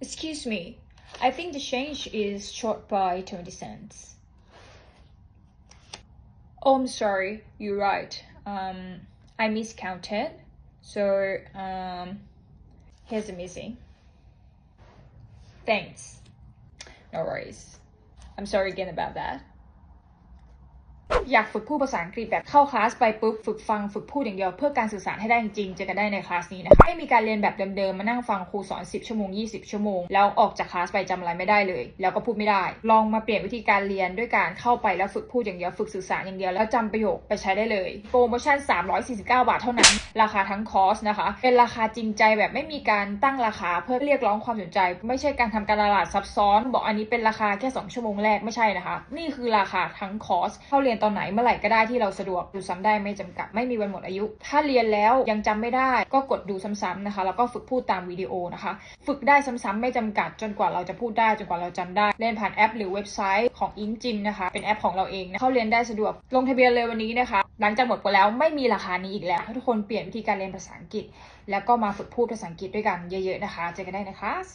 Excuse me. I think the change is short by 20 cents. Oh, I'm sorry. You're right. Um, I miscounted. So, um, here's the missing. Thanks. No worries. I'm sorry again about that. อยากฝึกพูดภาษาอังกฤษแบบเข้าคลาสไปปุ๊บฝึกฟังฝึกพูดอย่างเดียวเพื่อการสื่อสารให้ได้จริงๆเจอกันได้ในคลาสนี้นะคะไม่มีการเรียนแบบเดิมๆมานั่งฟังครูสอน 10 ชั่วโมง 20 ชั่วโมง แล้วออกจากคลาสไปจำอะไรไม่ได้เลย แล้วก็พูดไม่ได้ ลองมาเปลี่ยนวิธีการเรียนด้วยการเข้าไปแล้วฝึกพูดอย่างเดียวฝึกสื่อสารอย่างเดียวแล้วจำประโยคไปใช้ได้เลย โปรโมชั่น 349 บาทเท่านั้น ราคาทั้งคอร์สนะคะ เป็นราคาจริงใจแบบไม่มีการตั้งราคาเพื่อเรียกร้องความสนใจ ไม่ใช่การทำการตลาดซับซ้อน บอกอันนี้เป็นราคาแค่ 2 ชั่วโมงแรกไม่ใช่นะคะ นี่คือราคาทั้งคอร์สเข้าเรียนตอนไหนเมื่อไหร่ก็ได้ที่เราสะดวกดูซ้ำได้ไม่จำกัดไม่มีวันหมดอายุ ถ้าเรียนแล้วยังจำไม่ได้ก็กดดูซ้ำๆนะคะ แล้วก็ฝึกพูดตามวิดีโอนะคะ ฝึกได้ซ้ำๆไม่จำกัด จนกว่าเราจะพูดได้จนกว่าเราจำได้เรียนผ่านแอป หรือเว็บไซต์ของอิงจินนะคะ เป็นแอปของเราเองนะเข้าเรียนได้สะดวกลงทะเบียนเลยวันนี้นะคะ หลังจากหมดไปแล้วไม่มีราคานี้อีกแล้วทุกคนเปลี่ยนวิธีการเรียนภาษาอังกฤษ แล้วก็มาฝึกพูดภาษาอังกฤษด้วยกันเยอะ ๆนะคะ เจอกันได้ในคลาส